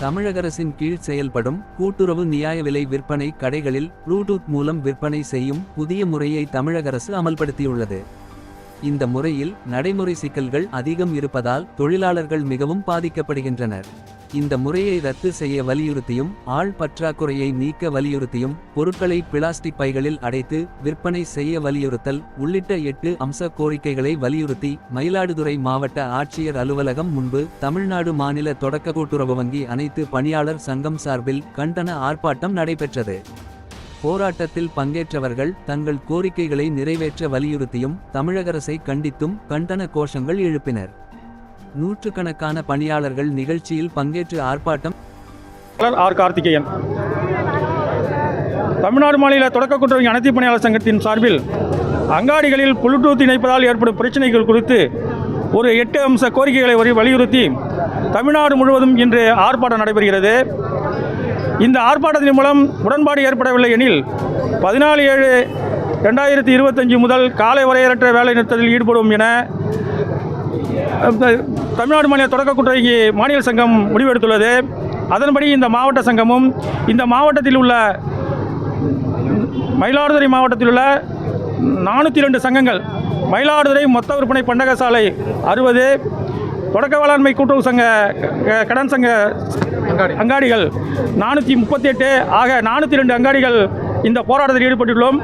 தமிழக அரசின் கீழ் செயல்படும் கூட்டுறவு நியாய விலை விற்பனை கடைகளில் ப்ளூடூத் மூலம் விற்பனை செய்யும் புதிய முறையை தமிழக அரசு அமல்படுத்தியுள்ளது. இந்த முறையில் நடைமுறை சிக்கல்கள் அதிகம் இருப்பதால் தொழிலாளர்கள் மிகவும் பாதிக்கப்படுகின்றனர். இந்த முறையை ரத்து செய்ய வலியுறுத்தியும் ஆள் பற்றாக்குறையை நீக்க வலியுறுத்தியும் பொருட்களை பிளாஸ்டிக் பைகளில் அடைத்து விற்பனை செய்ய வலியுறுத்தல் உள்ளிட்ட எட்டு அம்ச கோரிக்கைகளை வலியுறுத்தி மயிலாடுதுறை மாவட்ட ஆட்சியர் அலுவலகம் முன்பு தமிழ்நாடு மாநில தொடக்க கூட்டுறவு வங்கி அனைத்து பணியாளர் சங்கம் சார்பில் கண்டன ஆர்ப்பாட்டம் நடைபெற்றது. போராட்டத்தில் பங்கேற்றவர்கள் தங்கள் கோரிக்கைகளை நிறைவேற்ற வலியுறுத்தியும் தமிழக அரசை கண்டித்தும் கண்டன கோஷங்கள் எழுப்பினர். நூற்றுக்கணக்கான பணியாளர்கள் நிகழ்ச்சியில் பங்கேற்று ஆர்ப்பாட்டம் கலர் ஆர் கார்த்திகேயன். தமிழ்நாடு மாநில தொடக்க கூட்டுறவு அனைத்து பணியாளர் சங்கத்தின் சார்பில் அங்காடிகளில் ப்ளூடூத் இணைப்பதால் ஏற்படும் பிரச்சனைகள் குறித்து ஒரு எட்டு அம்ச கோரிக்கைகளை வரி வலியுறுத்தி தமிழ்நாடு முழுவதும் இன்று ஆர்ப்பாட்டம் நடைபெறுகிறது. இந்த ஆர்ப்பாட்டத்தின் மூலம் உடன்பாடு ஏற்படவில்லை எனில் பதினாலு ஏழு ரெண்டாயிரத்தி இருபத்தஞ்சு முதல் காலை வரையறற்ற வேலை நிறுத்தத்தில் ஈடுபடும் என தமிழ்நாடு மாநில தொடக்க கூட்டுறவு மாநில சங்கம் முடிவெடுத்துள்ளது. அதன்படி இந்த மாவட்ட சங்கமும் இந்த மாவட்டத்தில் உள்ள மயிலாடுதுறை மாவட்டத்தில் உள்ள நானூற்றி ரெண்டு சங்கங்கள் மயிலாடுதுறை மொத்த விற்பனை பண்டக சாலை அறுபது தொடக்க வேளாண்மை கூட்டுறவு சங்க க- கடன் சங்க அங்காடிகள் நானூற்றி முப்பத்தி எட்டு ஆக நானூற்றி ரெண்டு அங்காடிகள் இந்த போராட்டத்தில் ஈடுபட்டுள்ளோம்.